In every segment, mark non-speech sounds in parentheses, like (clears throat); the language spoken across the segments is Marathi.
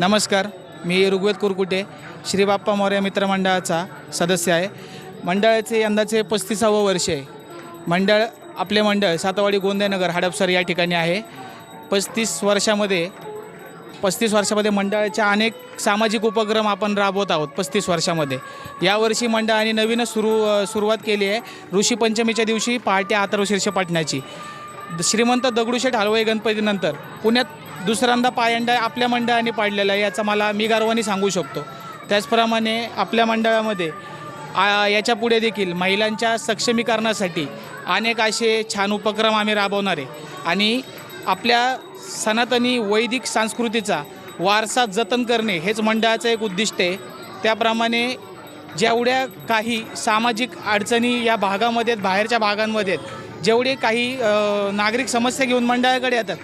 नमस्कार मी ऋग्वेद कुरकुटे श्री बाप्पा मौर्य मित्रमंडळाचा सदस्य आहे. मंडळाचे यंदाचे पस्तीसावं वर्ष आहे. मंडळ आपले मंडळ सातवाडी गोंदेनगर हडपसर या ठिकाणी आहे. पस्तीस वर्षामध्ये पस्तीस वर्षामध्ये मंडळाच्या अनेक सामाजिक उपक्रम आपण राबवत आहोत पस्तीस वर्षामध्ये. यावर्षी मंडळाने नवीनच सुरू सुरुवात केली आहे. ऋषीपंचमीच्या दिवशी पहाटे आतर्वशीर्ष पाटण्याची श्रीमंत दगडूशेठ हलवाई गणपतीनंतर पुण्यात दुसऱ्यांदा पायंडा आपल्या मंडळाने पाडलेला आहे याचा मला मी गर्वाने सांगू शकतो. त्याचप्रमाणे आपल्या मंडळामध्ये आ, याच्यापुढे देखील महिलांच्या सक्षमीकरणासाठी अनेक असे छान उपक्रम आम्ही राबवणार आहे. आणि आपल्या सनातनी वैदिक संस्कृतीचा वारसा जतन करणे हेच मंडळाचं एक उद्दिष्ट आहे. त्याप्रमाणे जेवढ्या काही सामाजिक अडचणी या भागामध्ये आहेत, बाहेरच्या भागांमध्ये आहेत, जेवढे काही नागरिक समस्या घेऊन मंडळाकडे येतात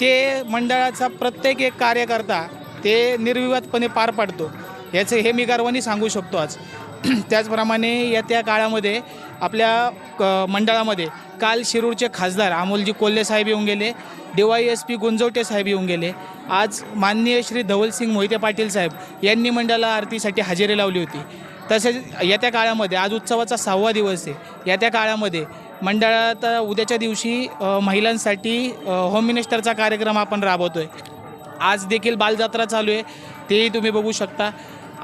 ते मंडळाचा प्रत्येक एक कार्यकर्ता ते निर्विवादपणे पार पाडतो. याचं हे मी गर्वाने सांगू शकतो आज. (clears throat) त्याचप्रमाणे येत्या काळामध्ये आपल्या क मंडळामध्ये काल शिरूरचे खासदार अमोलजी कोल्हे साहेब येऊन गेले डीवाय एस पी गुंजवटे साहेब येऊन गेले आज माननीय श्री धवलसिंग मोहिते पाटील साहेब यांनी मंडळाला आरतीसाठी हजेरी लावली होती. तसेच येत्या काळामध्ये आज उत्सवाचा सहावा दिवस आहे येत्या काळामध्ये मंडळात उद्याच्या दिवशी महिलांसाठी होम मिनिस्टरचा कार्यक्रम आपण राबवतो आहे आज देखील बालजात्रा चालू आहे. तेही तुम्ही बघू शकता.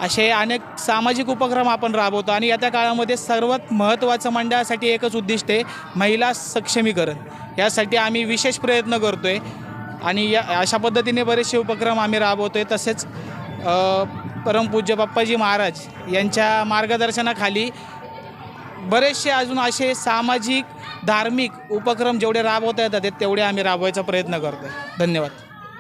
असे अनेक सामाजिक उपक्रम आपण राबवतो आणि येत्या काळामध्ये सर्वात महत्त्वाचं मंडळासाठी एकच उद्दिष्ट आहे महिला सक्षमीकरण. यासाठी आम्ही विशेष प्रयत्न करतो आहे आणि या अशा पद्धतीने बरेचसे उपक्रम आम्ही राबवतो आहे तसेच परमपूज्य बाप्पाजी महाराज यांच्या मार्गदर्शनाखाली बरेचसे अजून असे सामाजिक धार्मिक उपक्रम जेवढे राबवता येतात तेवढे आम्ही राबवायचा प्रयत्न करतो धन्यवाद.